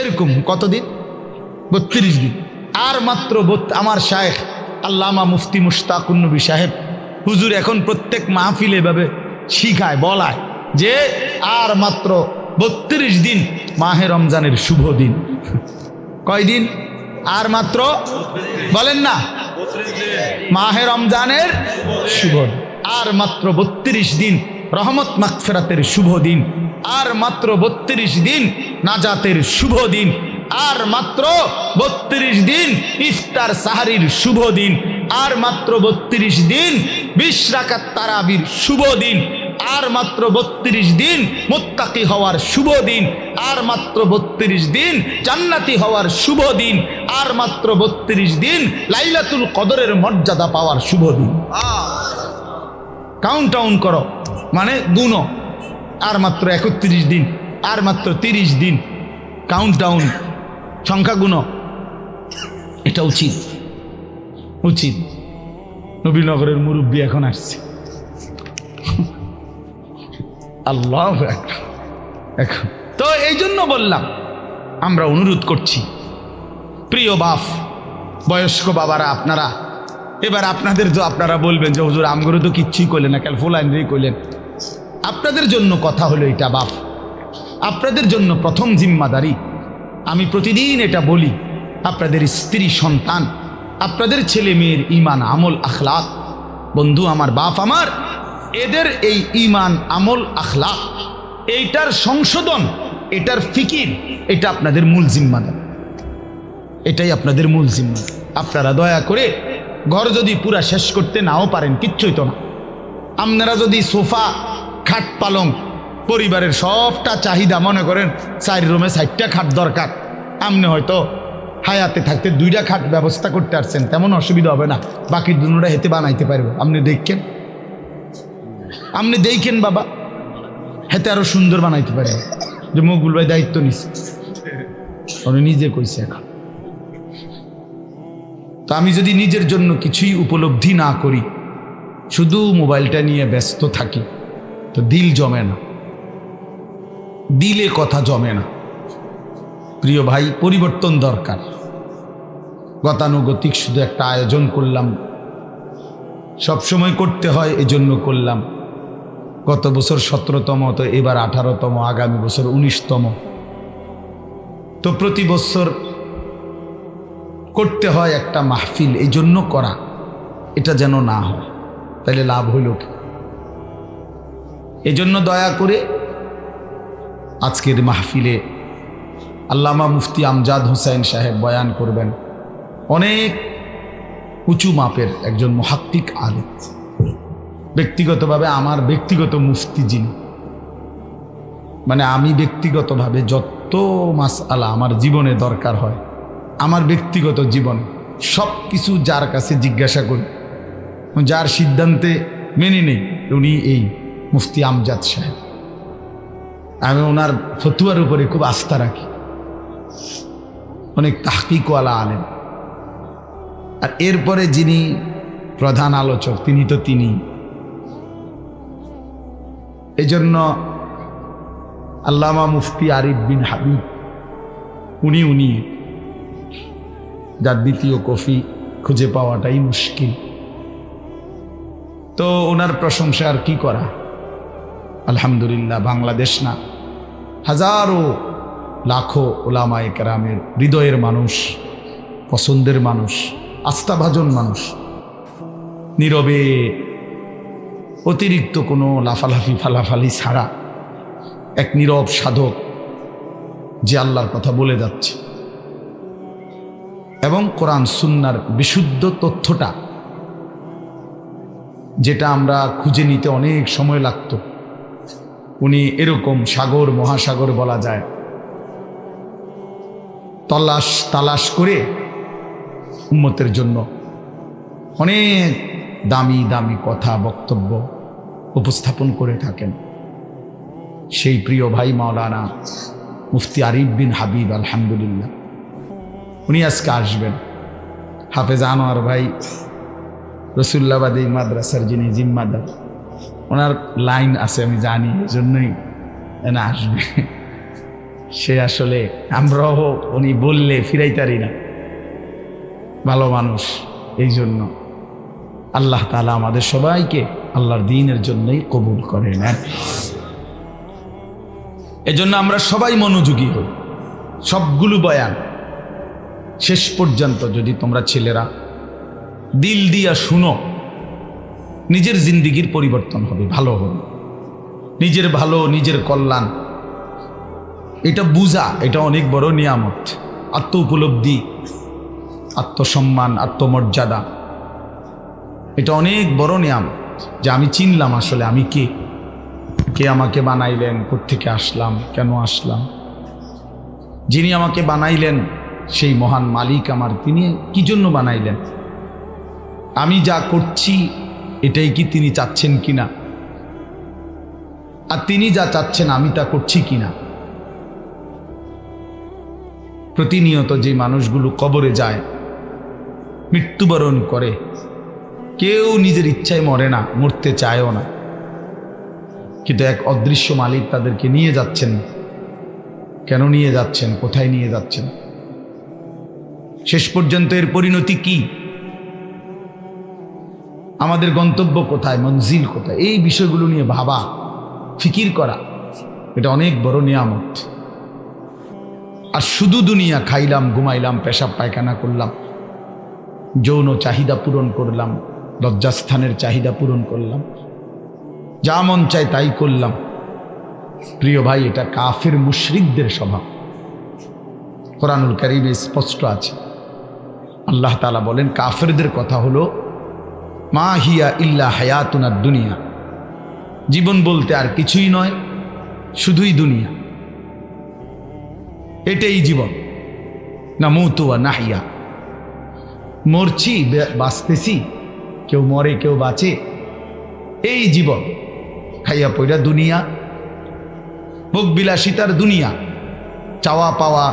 এরকম কতদিন? বত্রিশ দিন। আর মাত্র আমার শায়েখ আল্লামা মুফতি মুশতাকুন্নবী সাহেব হুজুর এখন প্রত্যেক মাহফিল এভাবে শিখায়, বলায় যে আর মাত্র বত্রিশ দিন মাহে রমজানের শুভ দিন। কয়দিন? আর মাত্র বলেন না। মাহে রমজানের শুভ আর মাত্র বত্রিশ দিন রহমত মাকফেরাতের শুভ দিন। আর মাত্র বত্রিশ দিন নাজাতের শুভ দিন। আর মাত্র বত্রিশ দিন ইফতার সাহারির শুভ দিন। আর মাত্র বত্রিশ দিন বিশ রাকাত তারাবির শুভ দিন। আর মাত্র বত্রিশ দিন মোত্তাকি হওয়ার শুভ দিন। আর মাত্র বত্রিশ দিন জান্নাতি হওয়ার শুভ দিন। আর মাত্র বত্রিশ দিন লাইলাতুল কদরের মর্যাদা পাওয়ার শুভ দিন। কাউন্ট ডাউন করো। মানে গুণ আর মাত্র একত্রিশ দিন। আর মাত্র তিরিশ দিন কাউন্ট ডাউন সংখ্যা গুণ এটা উচিত। উচিত। নবীনগরের মুরব্বী এখন আসছে। আল্লাহ। এখন। তো এই জন্য বললাম, আমরা অনুরোধ করছি, প্রিয় বাপ, বয়স্ক বাবারা, আপনারা, এবার আপনাদের তো আপনারা বলবেন যে, হুজুর আমগুলো তো কিচ্ছুই করলেন না কাল ফুল আইনরেই করলেন আপনাদের জন্য কথা হলো এটা বাপ। আপনাদের জন্য প্রথম জিম্মাদারি। আমি প্রতিদিন এটা বলি, আপনাদের স্ত্রী সন্তান, আপনাদের ছেলে মেয়ের ইমান আমল আখলাক। বন্ধু, আমার বাপ আমার, এদের এই ইমান আমল আখলাক। এইটার সংশোধন, এটার ফিকির, এটা আপনাদের মূল জিম্মাদার। এটাই আপনাদের মূল জিম্মা আপনারা দয়া করে ঘর যদি পুরা শেষ করতে নাও পারেন, কিচ্ছুই তো না। আপনারা যদি সোফা, খাট পালং পরিবারের সবটা চাহিদা, মনে করেন চার রুমে চারটা খাট দরকার। আপনি হয়তো হায়াতে থাকতে দুইটা খাট ব্যবস্থা করতে পারছেন তেমন অসুবিধা হবে না। বাকি দুটা হেতে বানাইতে পারবে। আপনি দেখছেন আপনি দেখেন বাবা। হেতে আরও সুন্দর বানাইতে পারবে যে মকবুল ভাই দায়িত্ব নিছে। উনি নিজে কইছে এখন। তো আমি যদি নিজের জন্য কিছুই উপলব্ধি না করি, শুধু মোবাইলটা নিয়ে ব্যস্ত থাকি, তো দিল জমে না। দিলে কথা জমে না। প্রিয় ভাই, পরিবর্তন দরকার। গতানুগতিক শুধু একটা আয়োজন করলাম। সবসময় করতে হয়, এজন্য করলাম। গত বছর সতেরোতম, তো এবার আঠারোতম, আগামী বছর উনিশতম। তো প্রতি বছর করতে হয় একটা মাহফিল এই জন্য করা। এটা যেন না হয় তাহলে লাভ হইল কি? এজন্য দয়া করে আজকের মাহফিলে আল্লামা মুফতি আমজাদ হুসাইন সাহেব বয়ান করবেন। অনেক উঁচু মাপের একজন মহাত্মিক আলেম। ব্যক্তিগতভাবে আমার ব্যক্তিগত মুফতি যিনি মানে আমি ব্যক্তিগতভাবে যত মাস আলা আমার জীবনে দরকার হয়, আমার ব্যক্তিগত জীবনে সব কিছু যার কাছে জিজ্ঞাসা করি, যার সিদ্ধান্তে মেনে নেই, উনি এই মুফতি আমজাদ সাহেব। আমি ওনার ফতুয়ার উপরে খুব আস্থা রাখি। অনেক তাহকিকওয়ালা আলেন আর এরপরে যিনি প্রধান আলোচক, তিনি তো তিনি। এই জন্য আল্লামা মুফতি আরিফ বিন হাবিব, উনি উনি যার দ্বিতীয় কফি খুঁজে পাওয়াটাই মুশকিল। তো ওনার প্রশংসা আর কি করা? আলহামদুলিল্লাহ, বাংলাদেশ না। হাজারো লাখো ওলামায় কেরামের হৃদয়ের মানুষ, পছন্দের মানুষ, আস্থাভাজন মানুষ। নীরবে অতিরিক্ত কোনো লাফালাফি, ফালাফালি ছাড়া এক নীরব সাধক যে আল্লাহর কথা বলে যাচ্ছে। এবং কোরআন সুন্নার বিশুদ্ধ তথ্যটা, যেটা আমরা খুঁজে নিতে অনেক সময় লাগত। উনি এরকম সাগর, মহাসাগর বলা যায়। তল্লাশ, তালাশ করে উম্মতের জন্য অনেক দামি দামি কথা, বক্তব্য উপস্থাপন করে থাকেন। সেই প্রিয় ভাই মাওলানা মুফতি আরিফ বিন হাবিব, আলহামদুলিল্লাহ। উনি আজকে আসবেন। হাফেজ আনোয়ার ভাই, রসুল্লাবাদী মাদ্রাসার যিনি জিম্মাদার। ওনার লাইন আছে, আমি জানি এই জন্যই এনে আসবে। সে আসলে আমরাও উনি বললে ফিরাইতারি না। ভালো মানুষ এই জন্য আল্লাহ তালা আমাদের সবাইকে আল্লাহর দিনের জন্যই কবুল করে নেন এজন্য আমরা সবাই মনোযোগী হই। সবগুলো বয়ান শেষ পর্যন্ত যদি তোমরা ছেলেরা দিল দিয়া শুনো নিজের জিন্দিগির পরিবর্তন হবে, ভালো হবে। নিজের ভালো, নিজের কল্যাণ। এটা বুঝা, এটা অনেক বড় নিয়ামত। আত্ম উপলব্ধি আত্মসম্মান, আত্মমর্যাদা। এটা অনেক বড় নিয়ামত যে আমি চিনলাম আসলে আমি কে। কে আমাকে বানাইলেন, কোত্থেকে আসলাম, কেন আসলাম? যিনি আমাকে বানাইলেন, সেই মহান মালিক আমার, তিনি কি জন্য বানাইলেন? আমি যা করছি এটাই কি তিনি চাচ্ছেন কিনা? আর তিনি যা চাচ্ছেন, আমি তা করছি কিনা? প্রতিনিয়ত যে মানুষগুলো কবরে যায়, মৃত্যুবরণ করে, কেউ নিজের ইচ্ছায় মরে না, মরতে চায়ও না। কিন্তু এক অদৃশ্য মালিক তাদেরকে নিয়ে যাচ্ছেন। কেন নিয়ে যাচ্ছেন? কোথায় নিয়ে যাচ্ছেন? শেষ পর্যন্ত এর পরিণতি কি? আমাদের গন্তব্য কোথায়, মঞ্জিল কোথায়? এই বিষয়গুলো নিয়ে ভাবা, ফিকির করা, এটা অনেক বড় নিয়ামত। আর শুধু দুনিয়া খাইলাম, ঘুমাইলাম, পেশাব পায়খানা করলাম, যৌন চাহিদা পূরণ করলাম, লজ্জাস্থানের চাহিদা পূরণ করলাম, যা মন চায় তাই করলাম। প্রিয় ভাই, এটা কাফের মুশরিকদের স্বভাব। কোরআনুল কারিমে স্পষ্ট আছে। আল্লাহ তালা বলেন, কাফেরদের কথা হলো মা হিয়া ইল্লা হায়াতুনার দুনিয়া। জীবন বলতে আর কিছুই নয়, শুধুই দুনিয়া। এটাই জীবন। না মৌতুয়া নাহিয়া। মরছি বাঁচতেছি, কেউ মরে, কেউ বাঁচে, এই জীবন। খাইয়া পইরা দুনিয়া, ভোগ বিলাসিতার দুনিয়া, চাওয়া পাওয়া,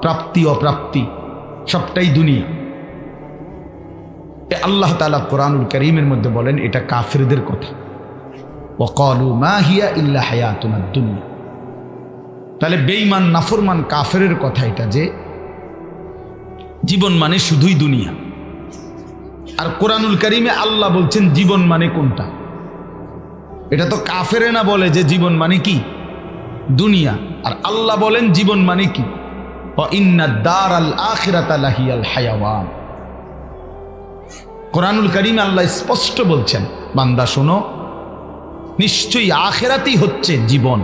প্রাপ্তি, অপ্রাপ্তি, সবটাই দুনিয়া। আল্লাহ তালা কোরআনুল করিমের মধ্যে বলেন, এটা কাফেরদের কথা। ওকলু মা হিয়া ইল্লা হায়াতুনার দুনিয়া। তাহলে বেইমান নাফরমান কাফেরের কথা এটা যে, জীবন মানে শুধুই দুনিয়া। আর কোরআনুল করিমে আল্লাহ বলছেন, জীবন মানে কোনটা? এটা তো কাফেরে না বলে যে, জীবন মানে কি? দুনিয়া। আর আল্লাহ বলেন, জীবন মানে কি? দার আল আখিরাতাল হায়াওয়ান। কোরআনুল করিম আল্লাহ স্পষ্ট বলছেন, বান্দা শোনো, নিশ্চয়ই আখেরাতেই হচ্ছে জীবন।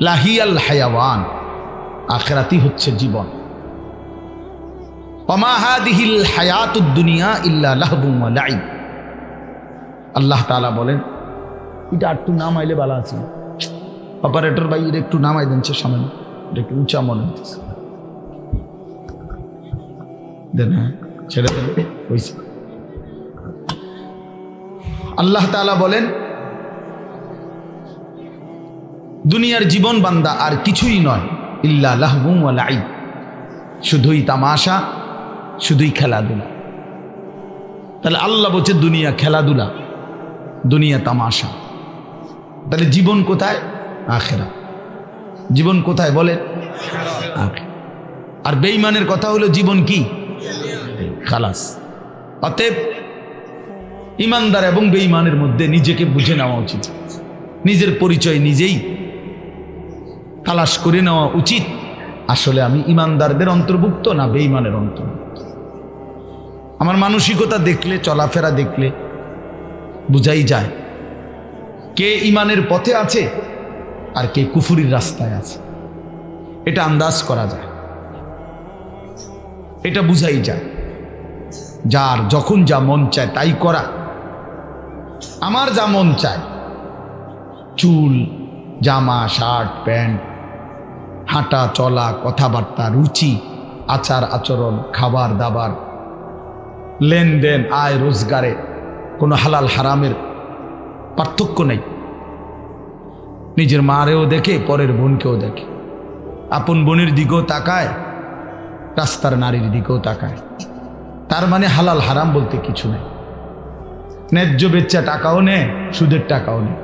লাহিয়াল হায়াওয়ান আখেরাতি হচ্ছে জীবন। অমাহাদিহিল হায়াতুদ দুনিয়া ইল্লা লাহবুম লাইব আল্লাহ তাআলা বলেন, এটা একটু নামাইলে ভালো আছে। অপারেটর ভাই, এটা একটু নামাই দেন সামনে, এটা একটু উঁচা মনে হচ্ছে। দেন হ্যাঁ। ছেড়ে দেন হয়েছে আল্লাহ তাআলা বলেন, দুনিয়ার জীবন বান্দা আর কিছুই নয়, ইল্লা ওয়া শুধুই তামাশা, শুধুই খেলাধুলা। তাহলে আল্লাহ বলছে, দুনিয়া খেলাধুলা, দুনিয়া তামাশা। তাহলে জীবন কোথায়? আখেরা জীবন কোথায় বলেন? আর বেঈমানের কথা হলো, জীবন কি? খালাস। অতএব ইমানদার এবং বেঈমানের মধ্যে নিজেকে বুঝে নেওয়া উচিত। নিজের পরিচয় নিজেই তালাশ করে নেওয়া উচিত। আসলে আমি ইমানদারদের অন্তর্ভুক্ত না বেঈমানের অন্তর্ভুক্ত। আমার মানসিকতা দেখলে, চলাফেরা দেখলে বুঝাই যায় কে ইমানের পথে আছে আর কে কুফুরির রাস্তায় আছে। এটা আন্দাজ করা যায়। এটা বুঝাই যায়। যার যখন যা মন চায় তাই করা। আমার যা মন চায়। চুল, জামা, শার্ট, প্যান্ট, হাঁটা, চলা, কথাবার্তা, রুচি, আচার, আচরণ, খাবার, দাবার, লেনদেন, আয়, রোজগারে কোনো হালাল, হারামের পার্থক্য নেই। নিজের মারেও দেখে, পরের বোনকেও দেখে। আপন বোনের দিকেও তাকায়, রাস্তার নারীর দিকেও তাকায়। তার মানে হালাল, হারাম বলতে কিছু নেই। ন্যায্য বেচ্চা টাকাও নে সুদের টাকাও নেয়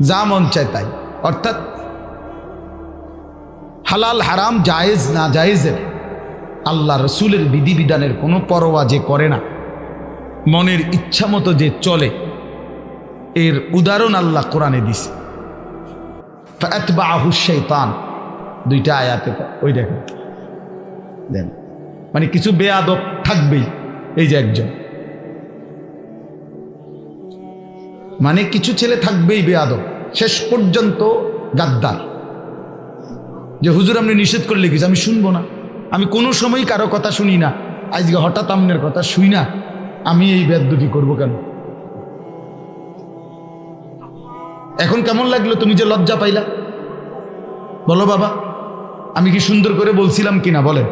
যা মন চায় তাই। অর্থাৎ হালাল, হারাম জায়েজ না জায়েজের আল্লাহ রসুলের বিধিবিধানের কোনো পরোয়া যে করে না, মনের ইচ্ছা মতো যে চলে, এর উদাহরণ আল্লাহ কোরআনে দিছে। ফাতবাহু শাইতান দুইটা আয়াতে ওই দেখেন। দেন। মানে কিছু বেয়াদব থাকবেই। এই যে একজন। মানে কিছু ছেলে থাকবেই বেয়াদব। শেষ পর্যন্ত গাদ্দার। যে হুজুর আপনি নিষেধ করলে কিছু আমি শুনব না। আমি কোনো সময় কারও কথা শুনি না। আজকে হঠাৎ আমনের কথা শুই না। আমি এই বেদবি করব কেন? এখন কেমন লাগল তুমি যে লজ্জা পাইলা? বলো বাবা, আমি কি সুন্দর করে বলছিলাম কিনা বলেন।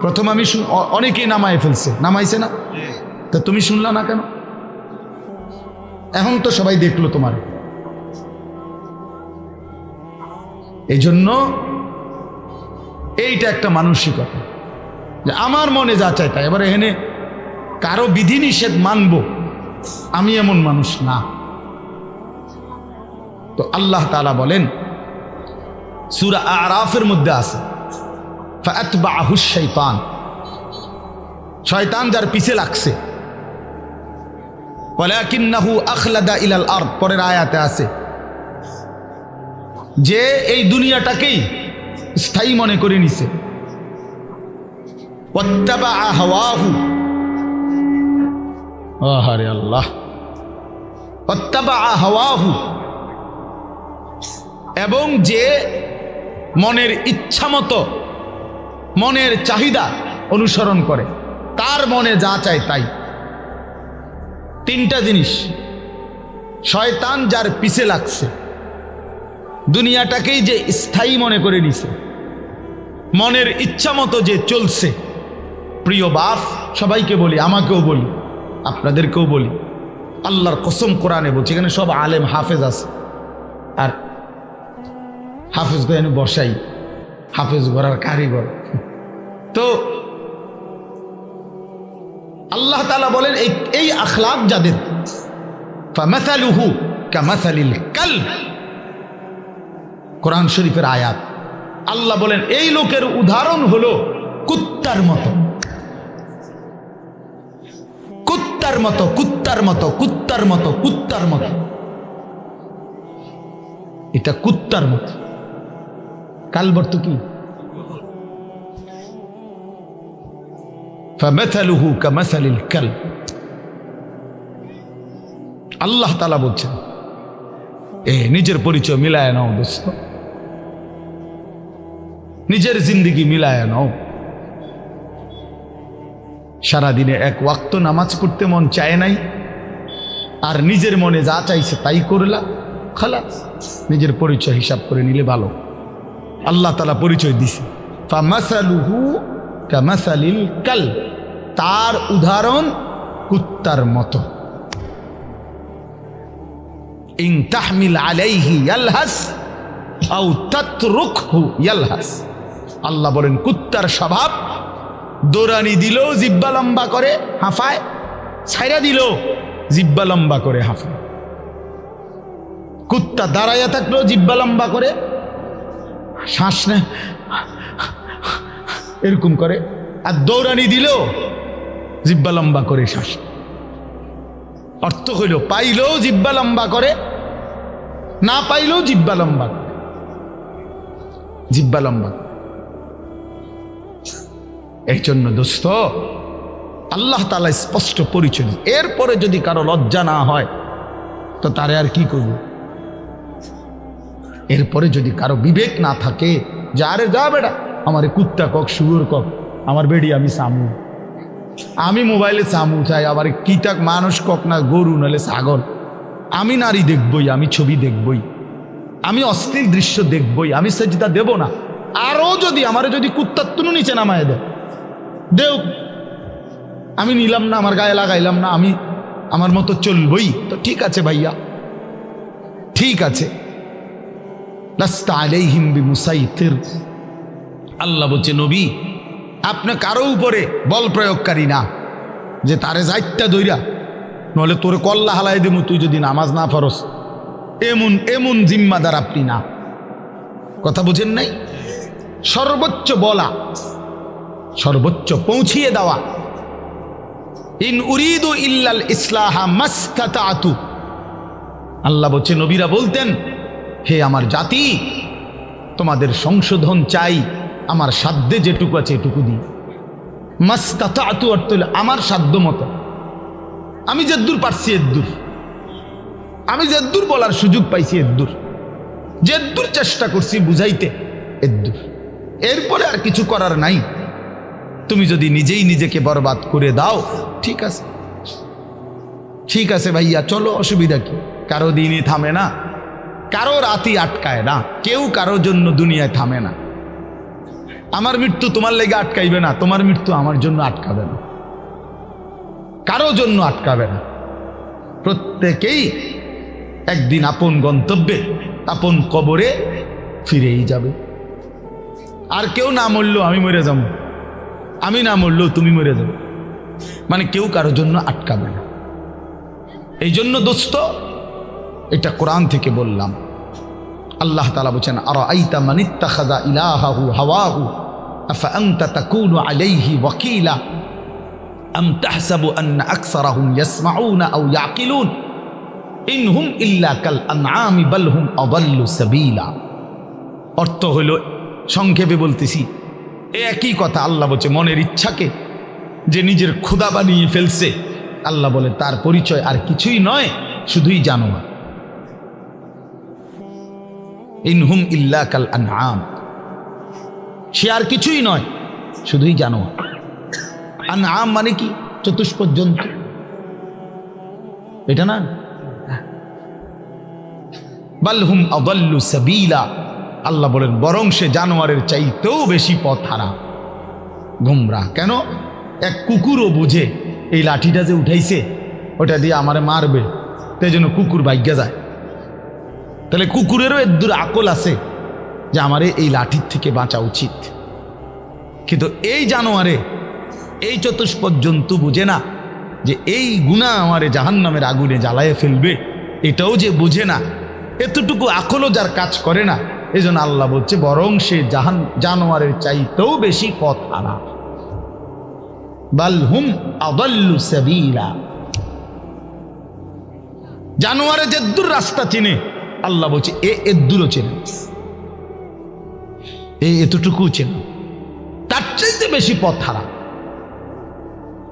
প্রথম আমি অনেকেই নামায় ফেলছে। নামাইছে না? তা তুমি শুনলা না কেন? এখন তো সবাই দেখল তোমার। এই জন্য এইটা একটা মানসিকতা। যে আমার মনে যা চাই তাই। এবার এখানে কারও বিধিনিষেধ মানব আমি এমন মানুষ না। তো আল্লাহ তালা বলেন সুরা আরাফের মধ্যে আছে। ফাতবাহু শৈতান। শয়তান যার পিছে লাগছে। আখলাদা পরের আয়াতে আছে। যে এই দুনিয়াটাকেই স্থায়ী মনে করে নিছে। আল্লাহ। এবং যে মনের ইচ্ছা মতো মনের চাহিদা অনুসরণ করে। তার মনে যা চায় তাই। তিনটা জিনিস। শয়তান যার পিছে লাগছে। দুনিয়াটাকেই যে স্থায়ী মনে করে নিছে। মনের ইচ্ছা মতো যে চলছে। প্রিয় বাপ, সবাইকে বলি, আমাকেও বলি, আপনাদেরকেও বলি, আল্লাহর কসম কোরআনে বলছি, এখানে সব আলেম হাফেজ আছে। আর হাফেজ এনে বসাই। হাফেজ গড়ার কারিগর। তো আল্লাহ তালা বলেন, এই এই যাদের কাল কোরআন শরীফের আয়াত। আল্লাহ বলেন, এই লোকের উদাহরণ হলো কুত্তার মতো। কুত্তার মতো কুত্তার মতো কুত্তার মতো কুত্তার মতো। এটা কুত্তার মতো। কালবর্ত কি? আল্লাহ তালা বলছেন, এ নিজের পরিচয় মিলায় নাও দোস্ত। নিজের জিন্দিগি মিলায় নাও। সারাদিনে এক ওয়াক্ত নামাজ পড়তে মন চায় নাই, আর নিজের মনে যা চাইছে তাই করলা, খালাস। নিজের পরিচয় হিসাব করে নিলে ভালো। আল্লাহ তালা পরিচয় দিছে। ফামাসালুহু কামাসালিল কাল তার উদাহরণ কুত্তার মতো। ইন তাহমিল আলাইহি ইয়ালহাস, আও তাতরুকহু ইয়ালহাস। আল্লাহ বলেন, কুত্তার স্বভাব, দৌড়ানি দিল জিব্বা লম্বা করে, হাঁফায় ছাইরা দিল জিব্বা লম্বা করে, হাঁফায়। কুত্তা দাঁড়াইয়া থাকল জিব্বা লম্বা করে শ্বাস নেয় এরকম করে। আর দৌড়ানি দিল, জিব্বা লম্বা করে শ্বাস। অর্থ হইল পাইলেও জিব্বা লম্বা করে। না পাইলেও জিব্বা লম্বা জিব্বা লম্বা এই জন্য দোস্ত, আল্লাহ তালা স্পষ্ট পরিচয় এরপরে যদি কারও লজ্জা না হয়, তো তারে আর কি করব? এরপরে যদি কারও বিবেক না থাকে, যে আরে যা বেটা, আমার কুত্তা কক, শুয়োর কক, আমার বেডি আমি সামু। আমি মোবাইলে সামু চাই, আবার কিটাক মানুষ কক না, গরু নাহলে ছাগল। আমি নারী দেখবই, আমি ছবি দেখবই। আমি অশ্লীল দৃশ্য দেখবই, আমি সেজদা দেব না। আরও যদি, আমারে যদি কুত্তার তুনু নিচে নামায় দেয়, দেও। আমি নিলাম না, আমার গায়ে লাগাইলাম না, আমি আমার মতো চলবই। তো ঠিক আছে ভাইয়া, ঠিক আছে। বিমুসাইতির। আল্লাহ বলছে, নবী, আপনি কারও উপরে বল প্রয়োগকারী না, যে তারে যাইতটা দইরা নলে তোরে কল্লা হালাই দেবো তুই যদি নামাজ না ফরস এমন এমন জিম্মাদার আপনি না। কথা বুঝেন নাই? সর্বোচ্চ বলা, সর্বোচ্চ পৌঁছিয়ে দেওয়া। ইন উরিদু ইল্লাল ইসলাহা মাস্তাতাতু। আল্লাহ বলছে, নবীরা বলতেন হে আমার জাতি, তোমাদের সংশোধন চাই, আমার সাধ্যে যেটুকু আছে এটুকু দিই। মাস্তাতাতু অর্থ হলো আমার সাধ্য মতো। আমি যেদ্দুর পারছি এদ্দুর আমি যেদ্দুর বলার সুযোগ পাইছি এদ্দুর যেদ্দুর চেষ্টা করছি বুঝাইতে এদ্দুর এরপরে আর কিছু করার নাই। তুমি যদি নিজেই নিজেকে বরবাদ করে দাও, ঠিক আছে। ঠিক আছে ভাইয়া, চলো, অসুবিধা কি? কারও দিনই থামে না। কারও রাতি আটকায় না, কেউ কারও জন্য দুনিয়ায় থামে না। আমার মৃত্যু তোমার লেগে আটকাইবে না, তোমার মৃত্যু আমার জন্য আটকাবে না। কারও জন্য আটকাবে না। প্রত্যেকেই একদিন আপন গন্তব্যে, আপন কবরে ফিরেই যাবে। আর কেউ না মরলেও আমি মরে যাব। আমি না মরলেও তুমি মরে যাবে। মানে কেউ কারোর জন্য আটকাবে না। এই জন্য দোস্ত এটা কোরআন থেকে বললাম। আল্লাহ তালা বলছেন আর আইতা মানিত্তা খাজা ইলাহাহু হাওয়াহু আলাইহি ইনহুম কাল অর্থ হইল সংক্ষেপে বলতেছি একই কথা আল্লাহ বলছে, মনের ইচ্ছাকে যে নিজের ক্ষুদা বানিয়ে ফেলছে। আল্লাহ বলে, তার পরিচয় আর কিছুই নয়, শুধুই জানোয়ার। ইনহুম ইল্লা কাল আনআম। সে আর কিছুই নয়, শুধুই জানো আনআম মানে কি? চতুষ্পদ জন্তু। এটা না? বালহুম আদাল্লু সাবিলা। আল্লাহ বলেন, বরং সে জানোয়ারের চাইতেও বেশি পথ হারা গুমরা কেন? এক কুকুরও বুঝে, এই লাঠিটা যে উঠাইছে, ওটা দিয়ে আমারে মারবে। তাই জন্য কুকুর ভাগ্যা যায়। তাহলে কুকুরেরও এদূর আকল আছে যে আমারে এই লাঠির থেকে বাঁচা উচিত। কিন্তু এই জানোয়ারে, এই চতুষ্পদ জন্তু বুঝে না যে এই গুণা আমারে জাহান্নামের আগুনে জ্বালায় ফেলবে। এটাও যে বুঝে না, এতটুকু আকলও যার কাজ করে না এই জন্য আল্লাহ বলছে, বরং সে জাহান, জানোয়ারের চাইতেও বেশি পথ হারা বালহুম আদাল্লু সাবিলা। জানোয়ারে যেদ্দুর রাস্তা চিনে আল্লাহ বলছে, এ এদ্দুরও চেনে এ, এতটুকু চেনে। তার চাইতে বেশি পথ হারা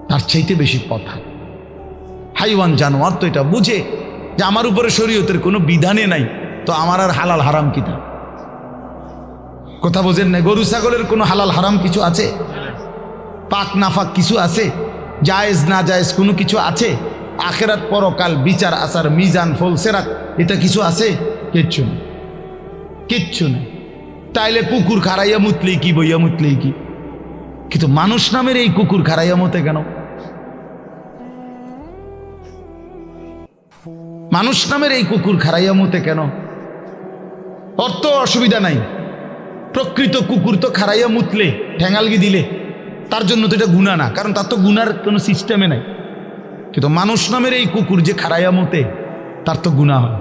তার চাইতে বেশি পথ হারা হাইওয়ান জানোয়ার তো এটা বুঝে যে আমার উপরে শরীয়তের কোনো বিধানে নাই, তো আমার আর হালাল হারাম কিতা কথা বোঝেন না গরু, ছাগলের কোনো হালাল হারাম কিছু আছে? পাক, নাফাক কিছু আছে? জায়েজ না জায়েজ কোনো কিছু আছে? আখেরাত পরকাল বিচার, আচার, মিজান ফলসেরাত এটা কিছু আছে? কিচ্ছু নেই। কিচ্ছু নেই। তাইলে কুকুর খারাইয়া মুতলেই কি, বইয়া মুতলেই কি? কিন্তু মানুষ নামের এই কুকুর খারাইয়া মতে কেন? মানুষ নামের এই কুকুর খারাইয়া মতে কেন? অর্থ অসুবিধা নাই। প্রকৃত কুকুর তো খারাইয়া মুতলে ঠ্যাঙালগি দিলে, তার জন্য তো এটা গুণা না, কারণ তার তো গুনার কোনো সিস্টেমে নাই। কিন্তু মানুষ নামের এই কুকুর যে খারাইয়া মতে তার তো গুণা হয়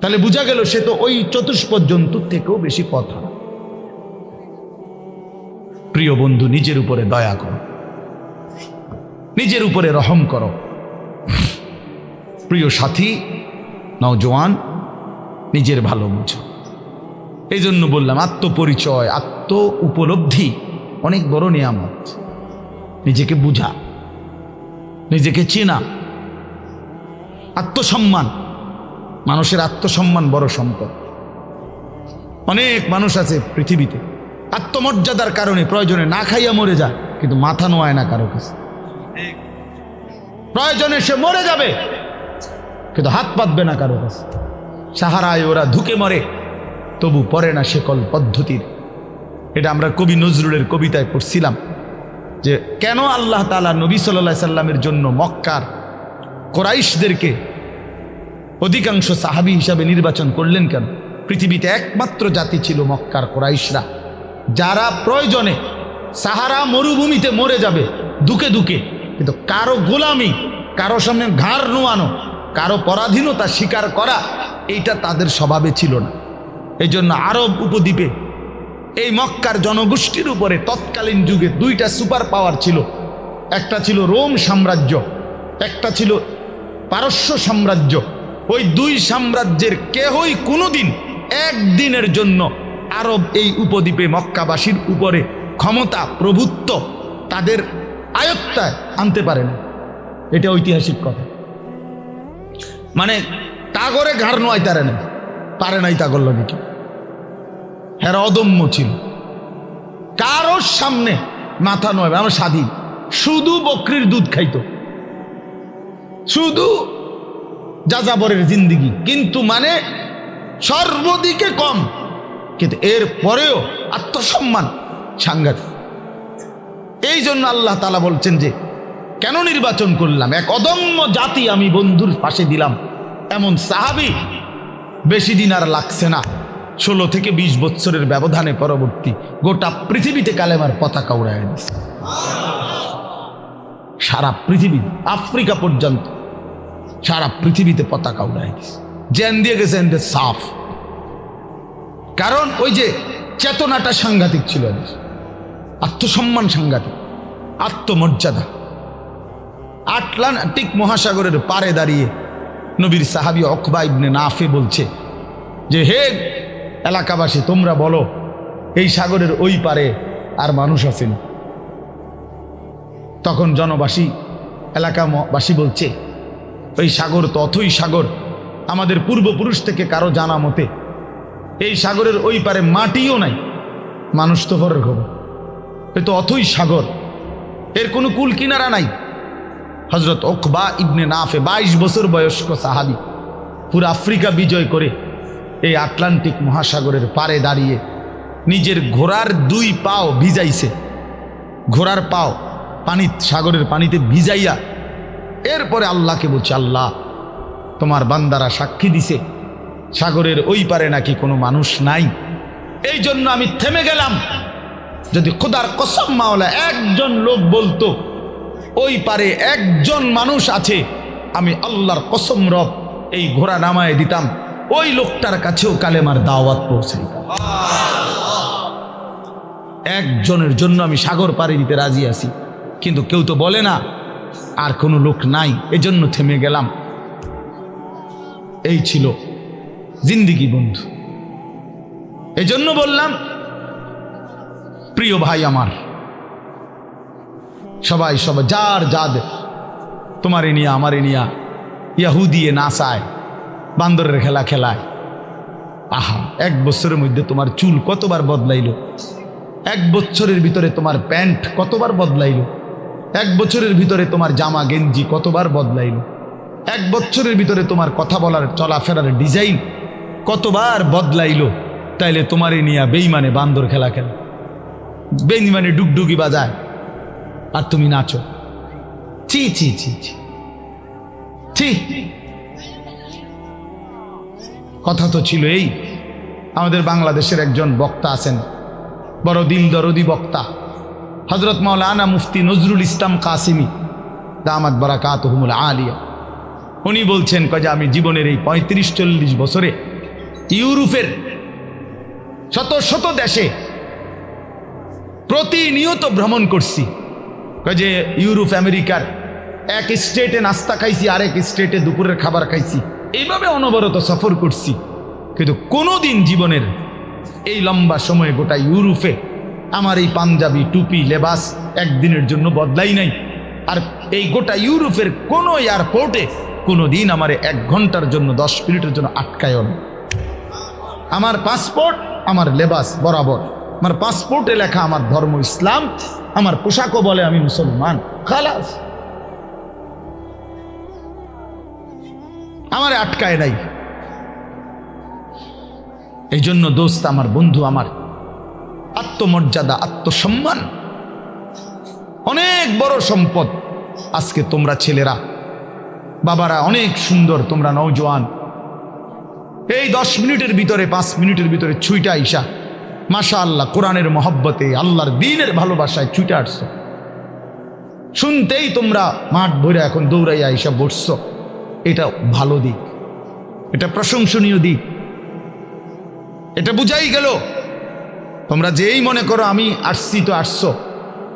তাহলে বোঝা গেল সে তো ওই চতুষ্পদ জন্তুর থেকেও বেশি কথা প্রিয় বন্ধু, নিজের উপরে দয়া করো। নিজের উপরে রহম করো। প্রিয় সাথী নওজোয়ান নিজের ভালো বুঝো। এই জন্য বললাম, আত্মপরিচয়, আত্ম উপলব্ধি, অনেক বড় নিয়ামত। নিজেকে বুঝা। নিজেকে চেনা, আত্মসম্মান। মানুষের আত্মসম্মান বড় সম্পদ। অনেক মানুষ আছে পৃথিবীতে, আত্মমর্যাদার কারণে প্রয়োজনে না খাইয়া মরে যায়, কিন্তু মাথা নোয়ায় না কারও কাছে। প্রয়োজনে সে মরে যাবে, কিন্তু হাত পাতবে না কারও কাছে। সাহারায় ওরা ধুকে মরে, তবু পড়ে না সেকল পদ্ধতির। এটা আমরা কবি নজরুলের কবিতায় পড়ছিলাম। যে কেন আল্লাহ তালা নবী সাল্লা সাল্লামের জন্য মক্কার কোরাইশদেরকে অধিকাংশ সাহাবি হিসাবে নির্বাচন করলেন কেন? পৃথিবীতে একমাত্র জাতি ছিল মক্কার কোরাইশরা। যারা প্রয়োজনে সাহারা মরুভূমিতে মরে যাবে, দুকে দুকে। কিন্তু কারও গোলামি, কারও সামনে ঘাড় নোয়ানো, কারও পরাধীনতা স্বীকার করা, এইটা তাদের স্বভাবে ছিল না। এই জন্য আরব উপদ্বীপে এই মক্কার জনগোষ্ঠীর উপরে তৎকালীন যুগে দুইটা সুপার পাওয়ার ছিল। একটা ছিল রোম সাম্রাজ্য, একটা ছিল পারস্য সাম্রাজ্য। ওই দুই সাম্রাজ্যের কেহই কোনোদিন একদিনের জন্য আরব এই উপদ্বীপে মক্কাবাসীর উপরে ক্ষমতা প্রভুত্ব তাদের আয়ত্তায় আনতে পারে না। এটা ঐতিহাসিক কথা। মানে তাগরে ঘাড় নোয়াই তারে না, পারে নাই তাগর লগে কি? হ্যাঁ অদম্য ছিল। কারোর সামনে মাথা নয়, আমার স্বাধীন। শুধু বকরির দুধ খাইতো। শুধু যাযাবরের জিন্দিগি। কিন্তু মানে সর্বদিকে কম। কিন্তু এর পরেও আত্মসম্মান সাংঘাতিক। এই জন্য আল্লাহ তালা বলছেন যে, কেন নির্বাচন করলাম? এক অদম্য জাতি আমি বন্ধুর পাশে দিলাম। এমন সাহাবি বেশি দিন আর লাগছে না। ষোলো থেকে ২০ বছরের ব্যবধানে পরবর্তী গোটা পৃথিবীতে কালেমার পতাকা উড়ায় দিচ্ছে সারা পৃথিবী, আফ্রিকা পর্যন্ত সারা পৃথিবীতে পতাকা উড়ায় দিচ্ছে জেন দিয়ে গেছে সাফ। কারণ ওই যে চেতনাটা সাংঘাতিক ছিল আত্মসম্মান সাংঘাতিক, আত্মমর্যাদা। আটলান্টিক মহাসাগরের পারে দাঁড়িয়ে নবীর সাহাবি অকবা ইবনে নাফে বলছে যে, হে এলাকাবাসী, তোমরা বলো, এই সাগরের ওই পারে আর মানুষ আছেন? তখন জনবাসী, এলাকাবাসী বলছে, ওই সাগর তো অথই সাগর, আমাদের পূর্বপুরুষ থেকে কারও জানা মতে, এই সাগরের ওই পারে মাটিও নাই। মানুষ তো পরের খবর। এ তো অথই সাগর, এর কোনো কুল কিনারা নাই। হজরত ওকবা ইবনে নাফে বাইশ বছর বয়স্ক সাহাবি, পুরো আফ্রিকা বিজয় করে এই আটলান্টিক মহাসাগরের পারে দাঁড়িয়ে নিজের ঘোড়ার দুই পাও ভিজাইছে। ঘোড়ার পাও পানি সাগরের পানিতে ভিজাইয়া এরপরে আল্লাহকে বলছে, আল্লাহ, তোমার বান্দারা সাক্ষী দিছে। সাগরের ওই পারে নাকি কোনো মানুষ নাই। এই জন্য আমি থেমে গেলাম। যদি খোদার কসম মাওলা একজন লোক বলতো, ওই পারে একজন মানুষ আছে, আমি আল্লাহর কসম রব এই ঘোড়া নামায় দিতাম। ওই লোকটার কাছেও কালেমার দাওয়াত পৌঁছাই একজনের জন্য আমি সাগর পাড়ি দিতে রাজি আছি, কিন্তু কেউ তো বলে না, আর কোনো লোক নাই, এজন্য থেমে গেলাম। এই ছিল জিন্দিগি বন্ধু। এজন্য বললাম, প্রিয় ভাই আমার, সবাই সবাই যার যাদ তোমার নিয়া, আমার নিয়া ইয়াহুদিয়ে নাচায় বান্দরের খেলা খেলায়। আহা, এক বছরের মধ্যে তোমার চুল কতবার বদলাইলো? এক বছরের ভিতরে তোমার প্যান্ট কতবার বদলাইলো? এক বছরের ভিতরে তোমার জামা গেঞ্জি কতবার বদলাইলো? এক বছরের ভিতরে তোমার কথা বলার, চলাফেরার ডিজাইন কতবার বদলাইলো? তাইলে তোমারই নিয়া বেইমানে বান্দর খেলা খেলা। বেইমানে ডুগডুগি বাজায়। আর তুমি নাচো। চি চি চি চি ছি। কথা তো ছিল এই আমাদের বাংলাদেশের একজন বক্তা আছেন, বড় দিল দরদি বক্তা, হজরত মাওলানা মুফতি নজরুল ইসলাম কাসিমি, দামাত বারাকাত হুমুল আলিয়া। উনি বলছেন, কয়ে যে আমি জীবনের এই পঁয়ত্রিশ চল্লিশ বছরে ইউরোপের শত শত দেশে প্রতিনিয়ত ভ্রমণ করছি। যে ইউরোপ, আমেরিকার এক স্টেটে নাস্তা খাইছি, আরেক স্টেটে দুপুরের খাবার খাইছি। এইভাবে অনবরত সফর করছি। কিন্তু কোনো দিন জীবনের এই লম্বা সময়ে গোটা ইউরোপে আমার এই পাঞ্জাবি, টুপি, লেবাস একদিনের জন্য বদলাই নাই। আর এই গোটা ইউরোপের কোনো এয়ারপোর্টে কোনো দিন আমার এক ঘণ্টার জন্য, দশ মিনিটের জন্য আটকায়ও না আমার পাসপোর্ট, আমার লেবাস বরাবর। আমার পাসপোর্টে লেখা আমার ধর্ম ইসলাম, আমার পোশাকও বলে আমি মুসলমান। খালাস। আমারে আটকায় নাই। এই জন্য দোস্ত আমার বন্ধু, আমার আত্মমর্যাদা, আত্মসম্মান অনেক বড় সম্পদ আজকে তোমরা ছেলেরা, বাবারা অনেক সুন্দর, তোমরা নৌজওয়ান এই দশ মিনিটের ভিতরে, পাঁচ মিনিটের ভিতরে ছুইটা আইসা মাশা আল্লাহ কোরআনের মহব্বতে, আল্লাহর দিনের ভালোবাসায় ছুটে আসছো শুনতেই তোমরা মাঠ ভরে এখন দৌড়াইয়া আইসা বসছো। এটা ভালো দিক। এটা প্রশংসনীয় দিক। এটা বুঝাই গেল। তোমরা যেই মনে করো আমি আসছি তো আসছো।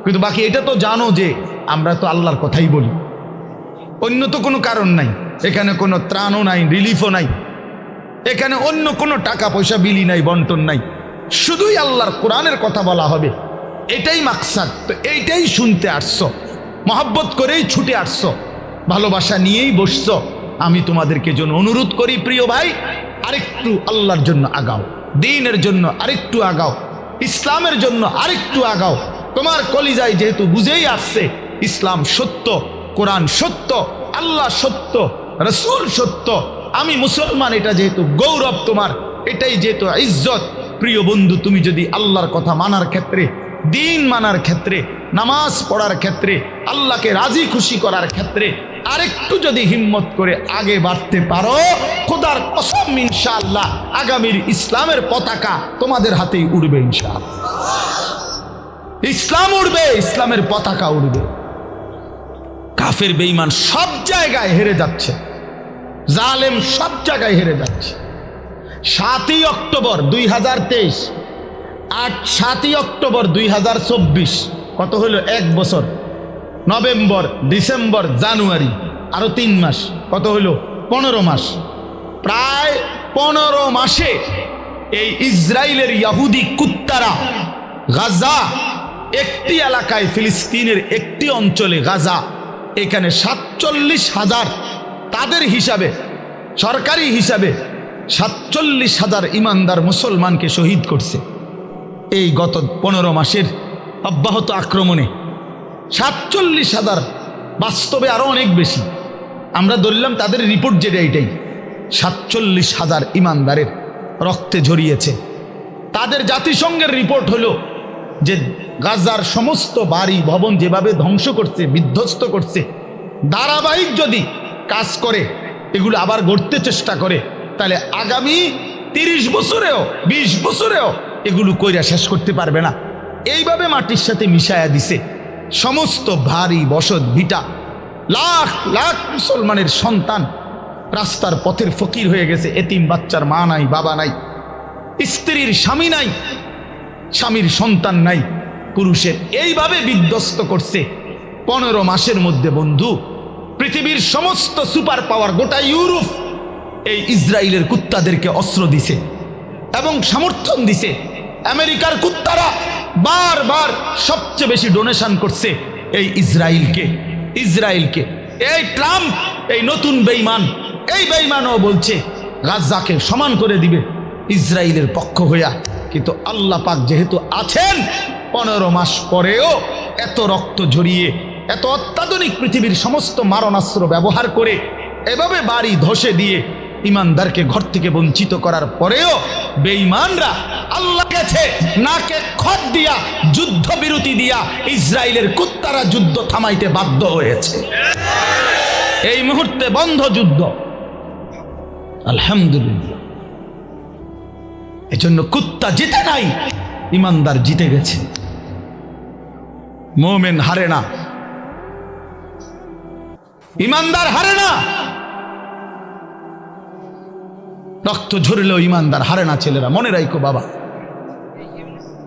কিন্তু বাকি এটা তো জানো যে আমরা তো আল্লাহর কথাই বলি। অন্য তো কোনো কারণ নাই। এখানে কোনো ত্রাণও নাই রিলিফও নাই। এখানে অন্য কোনো টাকা পয়সা বিলি নাই, বন্টন নাই। শুধুই আল্লাহর কোরআনের কথা বলা হবে। এটাই মাকসাদ। তো এইটাই শুনতে আসছো। মহাব্বত করেই ছুটে আসছো। ভালোবাসা নিয়েই বসছো। আমি তোমাদেরকে জন্য অনুরোধ করি, প্রিয় ভাই, আরেকটু আল্লাহর জন্য আগাও, দিনের জন্য আরেকটু আগাও, ইসলামের জন্য আরেকটু আগাও। তোমার কলিজায় যেহেতু বুঝেই আসছে, ইসলাম সত্য, কোরআন সত্য, আল্লাহ সত্য, রসুল সত্য, আমি মুসলমান, এটা যেহেতু গৌরব তোমার, এটাই যেহেতু ইজ্জত। প্রিয় বন্ধু, তুমি যদি আল্লাহর কথা মানার ক্ষেত্রে, দিন মানার ক্ষেত্রে, নামাজ পড়ার ক্ষেত্রে, আল্লাহকে রাজি খুশি করার ক্ষেত্রে আরেকটু যদি হিম্মত করে আগে বাড়তে পারো, খোদার কসম ইনশাআল্লাহ আগামীর ইসলামের পতাকা তোমাদের হাতেই উড়বে ইনশাআল্লাহ। ইসলাম উড়বে, ইসলামের পতাকা উড়বে। কাফের, বেঈমান সব জায়গায় হেরে যাচ্ছে। জালেম সব জায়গায় হেরে যাচ্ছে। সাতই অক্টোবর দুই হাজার তেইশ, আট, সাতই অক্টোবর দুই হাজার চব্বিশ, কত হলো? এক বছর। November, December, January. আরও তিন মাস। কত হলো পনেরো মাস। প্রায় পনেরো মাসে এই ইসরায়েলের ইয়াহুদি কুত্তারা গাজা, একটি এলাকায় ফিলিস্তিনের একটি অঞ্চলে গাজা, এখানে সাতচল্লিশ হাজার তাদের হিসাবে, সরকারি হিসাবে সাতচল্লিশ হাজার ইমানদার মুসলমানকে শহীদ করছে। এই গত পনেরো মাসের অব্যাহত আক্রমণে সাতচল্লিশ হাজার। বাস্তবে আরও অনেক বেশি। আমরা ধরলাম তাদের রিপোর্ট যেটা এটাই। সাতচল্লিশ হাজার ইমানদারের রক্তে ঝরিয়েছে। তাদের জাতিসংঘের রিপোর্ট হলো যে গাজার সমস্ত বাড়ি, ভবন যেভাবে ধ্বংস করছে, বিধ্বস্ত করছে, ধারাবাহিক যদি কাজ করে, এগুলো আবার গড়তে চেষ্টা করে, তাহলে আগামী তিরিশ বছরেও ২০ বছরেও এগুলো কইরা শেষ করতে পারবে না। এইভাবে মাটির সাথে মিশায়া দিছে। সমস্ত ভারী বসত ভিটা, লাখ লাখ মুসলমানের সন্তান রাস্তার পথের ফকির হয়ে গেছে, এতিম বাচ্চার মা নাই, বাবা নাই, স্ত্রীর স্বামী নাই, স্বামীর সন্তান নাই। পুরুষের এইভাবে বিধ্বস্ত করছে। পনেরো মাসের মধ্যে বন্ধু, পৃথিবীর সমস্ত সুপার পাওয়ার গোটা ইউরোপ এই ইসরায়েলের কুত্তাদেরকে অস্ত্র দিছে এবং সমর্থন দিছে। আমেরিকার কুত্তারা বারবার সবচেয়ে বেশি ডোনেশন করছে এই ইসরায়েলকে ইসরায়েলকে। এই ট্রাম্প, এই নতুন বেইমান, এই বেইমানও বলছে গাজাকে সমান করে দিবে ইসরায়েলের পক্ষ হইয়া। কিন্তু আল্লাহ পাক যেহেতু আছেন, পনেরো মাস পরেও এত রক্ত ঝরিয়ে, এত অত্যাধুনিক পৃথিবীর সমস্ত মারণাস্ত্র ব্যবহার করে এভাবে বাড়ি ধসে দিয়ে ইমানদারকে ঘর থেকে বঞ্চিত করার পরেও বেঈমানরা আল্লাহ গেছে নাকে খত দিয়া যুদ্ধ বিরতি দিয়া ইসরায়েলের কুত্তারা যুদ্ধ থামাইতে বাধ্য হয়েছে। এই মুহূর্তে বন্ধ যুদ্ধ। আলহামদুলিল্লাহ। এজন্য কুত্তা জিতে নাই, ইমানদার জিতে গেছে। মোমেন হারে না। ইমানদার হারে না। রক্ত ঝরলেও ইমানদার, হারে না ছেলেরা, মনে রাখো বাবা।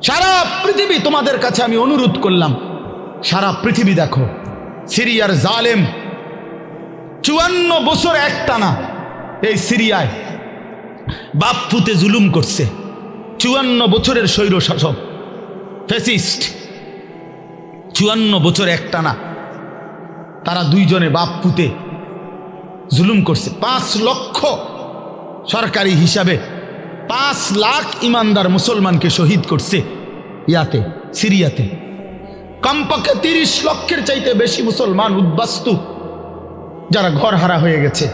সারা পৃথিবী তোমাদের কাছে আমি অনুরোধ করলাম, সারা পৃথিবী দেখো, সিরিয়ার জালেম, চুয়ান্ন বছর একটানা এই সিরিয়ায় বাপ পুতে জুলুম করছে। চুয়ান্ন বছরের স্বৈর শাসক ফেসিস্ট চুয়ান্ন বছর একটানা তারা দুইজনে বাপ পুতে জুলুম করছে। পাঁচ লক্ষ সরকারি হিসাবে পাঁচ লাখ ইমানদার মুসলমানকে শহীদ করছে ইয়াতে, সিরিয়াতে। কমপক্ষে তিরিশ লক্ষের চাইতে বেশি মুসলমান উদ্বাস্তু, যারা ঘর হারা হয়ে গেছে।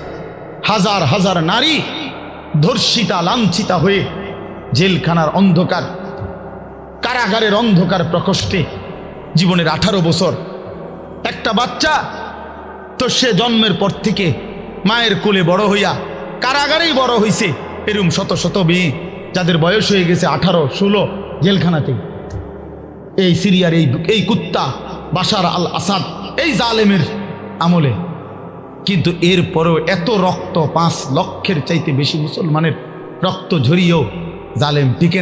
হাজার হাজার নারী ধর্ষিতা, লাঞ্ছিতা হয়ে জেলখানার অন্ধকার, কারাগারের অন্ধকার প্রকোষ্ঠে জীবনের আঠারো বছর। একটা বাচ্চা তো সে জন্মের পর থেকে মায়ের কোলে বড় হইয়া কারাগারেই বড় হয়েছে এরম শত শত মেয়ে, যাদের বয়স হয়ে গেছে আঠারো, ষোলো জেলখানাতে এই সিরিয়ার এই এই কুত্তা বাসার আল আসাদ, এই জালেমের আমলে। কিন্তু এরপরেও এত রক্ত, পাঁচ লক্ষের চাইতে বেশি মুসলমানের রক্ত ঝরিয়েও জালেম টিকে না।